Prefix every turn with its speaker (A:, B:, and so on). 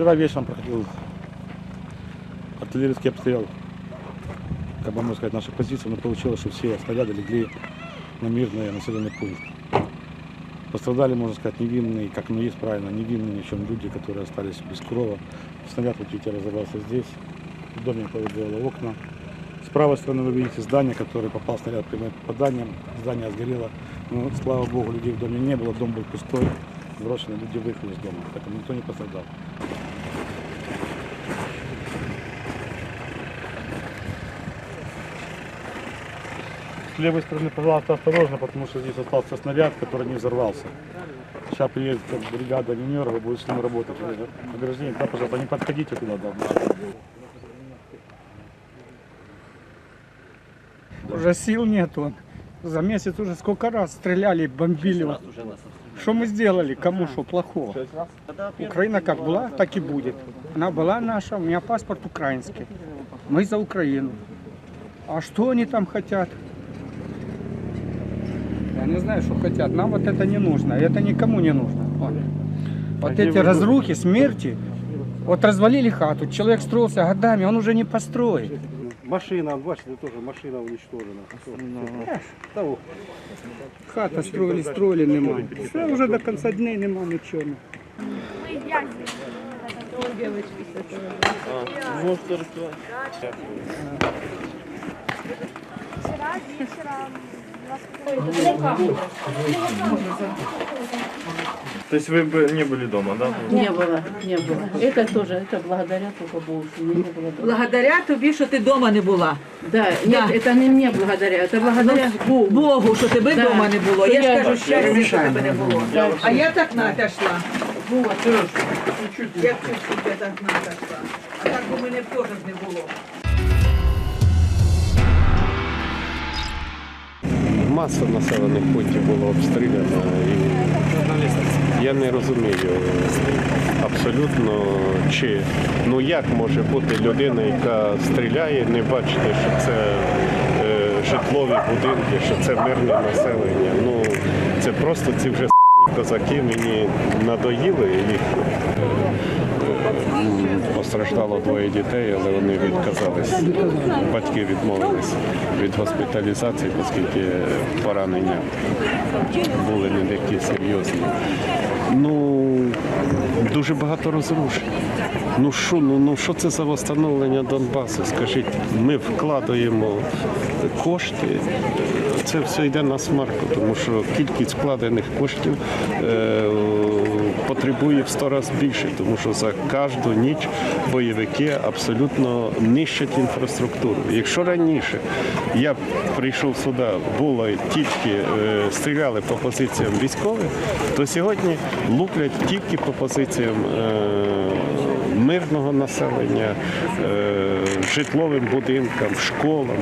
A: Вчера вечером проходил артиллерийский обстрел, как бы можно сказать, наших позиций, но получилось, что все снаряды легли на мирный населенный пункт. Пострадали, можно сказать, невинные, как оно есть правильно, невинные ни чем люди, которые остались без крова. Снаряд, вот видите, разорвался здесь, в доме повыбило окна. С правой стороны вы видите здание, которое попал снаряд прямым попаданием, здание сгорело. Но, слава богу, людей в доме не было, дом был пустой, брошенный, люди выехали из дома, поэтому никто не пострадал. С левой стороны, пожалуйста, осторожно, потому что здесь остался снаряд, который не взорвался. Сейчас приедет как бригада минеров и будет с ним работать. Ограждение, да, пожалуйста, не подходите туда, да.
B: Уже сил нету. За месяц уже сколько раз стреляли, бомбили. Вот. Что мы сделали? Кому что плохого? Украина как была, так и будет. Она была наша, у меня паспорт украинский. Мы за Украину. А что они там хотят? Я не знаю, что хотят. Нам вот это не нужно. Это никому не нужно. Вот, Вот эти разрухи, смерти. Вот развалили хату, человек строился годами, он уже не построит.
C: Машина, бачите, теж машина уничтожена. Та,
B: Хата строили, строили, нема. Все вже до кінця дня нема нічого.
D: Вчера вечером
E: То есть вы бы не были дома, да?
F: Не было, не было. Это тоже, это благодаря только Богу, что мне не было дома.
G: Благодаря тобі, що ти вдома не була.
F: Да, нет,
G: Да.
F: это не мне благодаря, это благодаря Богу.
G: Богу, що тебе
F: Да.
G: вдома не було.
F: Що
G: Я ж
F: я-
G: кажу, щастя, що тебе не було.
F: Да,
G: А я так Надя йшла.
F: Вот.
G: Як чуть-чуть я так Надя йшла. А так би мене теж не було.
H: Маса населених пунктів було обстріляно. І я не розумію абсолютно, чи ну як може бути людина, яка стріляє, не бачити, що це е, житлові будинки, що це мирне населення. Ну це просто ці вже козаки мені надоїли їх. М, Постраждало двоє дітей, але вони відказались. Батьки відмовились від госпіталізації, оскільки поранення були не такі серйозні. Ну дуже багато розрушень. Ну що, ну, ну що це за встановлення Донбасу? Скажіть, ми вкладаємо кошти, це все йде на смарку, тому що кількість вкладених коштів е, потребує в 100 разів більше, тому що за кожну ніч бойовики абсолютно нищать інфраструктуру. Якщо раніше я прийшов сюди, було тільки е, стріляли по позиціям військових, то сьогодні луплять тільки по позиціям е, мирного населення, е, житловим будинкам, школам.